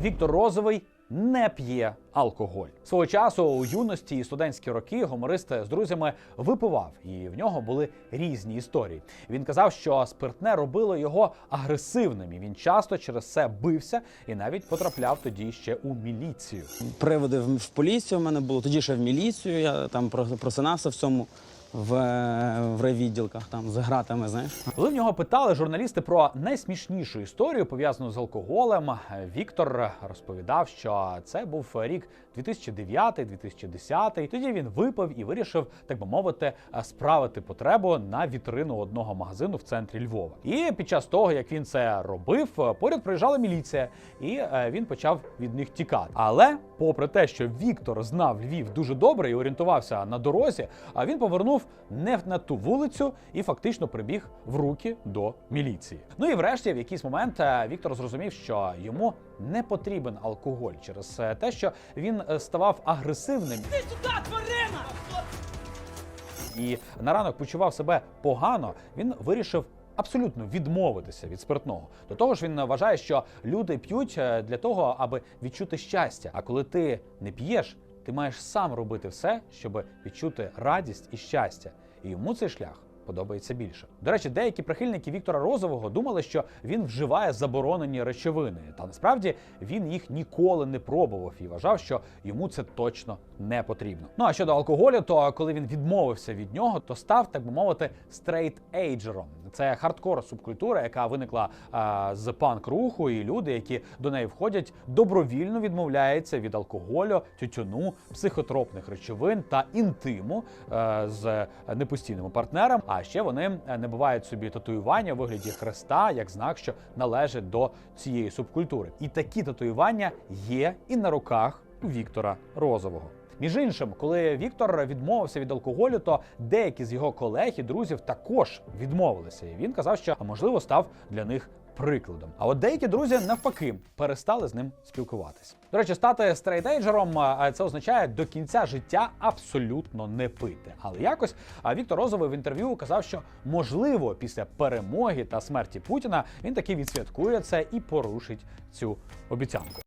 Віктор Розовий не п'є алкоголь. Свого часу у юності і студентські роки гуморист з друзями випивав, і в нього були різні історії. Він казав, що спиртне робило його агресивним. і Він часто через це бився і навіть потрапляв тоді ще у міліцію. Приводи в, поліцію в мене було, тоді ще в міліцію, я там про- просинався в цьому в, в райвідділках, там з гратами, знаєш. Коли в нього питали журналісти про найсмішнішу історію пов'язану з алкоголем, Віктор розповідав, що це був рік 2009-2010. Тоді він випив і вирішив, так би мовити, справити потребу на вітрину одного магазину в центрі Львова. І під час того, як він це робив, поряд проїжджала міліція, і е, він почав від них тікати. Але, попри те, що Віктор знав Львів дуже добре і орієнтувався на дорозі, а він повернув не на ту вулицю і фактично прибіг в руки до міліції. Ну і врешті, в якийсь момент е, Віктор зрозумів, що йому не потрібен алкоголь через е, те, що він е, ставав агресивним. Ти сюди, тварина! І на ранок почував себе погано. Він вирішив. Абсолютно відмовитися від спиртного. До того ж, він вважає, що люди п'ють е, для того, аби відчути щастя. А коли ти не п'єш, ти маєш сам робити все, щоб відчути радість і щастя. І йому цей шлях подобається більше. До речі, деякі прихильники Віктора Розового думали, що він вживає заборонені речовини. Та насправді він їх ніколи не пробував і вважав, що йому це точно не потрібно. Ну а щодо алкоголю, то коли він відмовився від нього, то став, так би мовити, стрейт-ейджером. Це хардкор субкультура, яка виникла а, з панк-руху, і люди, які до неї входять, добровільно відмовляються від алкоголю, тютюну, психотропних речовин та інтиму е, з непостійними партнером. А ще вони е, набувають собі татуювання у вигляді хреста як знак, що належить до цієї субкультури. І такі татуювання є і на руках Віктора Розового. Між іншим, коли Віктор відмовився від алкоголю, то деякі з його колег і друзів також відмовилися. І він казав, що можливо став для них прикладом. А от деякі друзі навпаки перестали з ним спілкуватися. До речі, стати стрейтейджером а, це означає до кінця життя абсолютно не пити. Але якось Віктор Розовий в інтерв'ю казав, що можливо після перемоги та смерті Путіна він таки відсвяткує це і порушить цю обіцянку.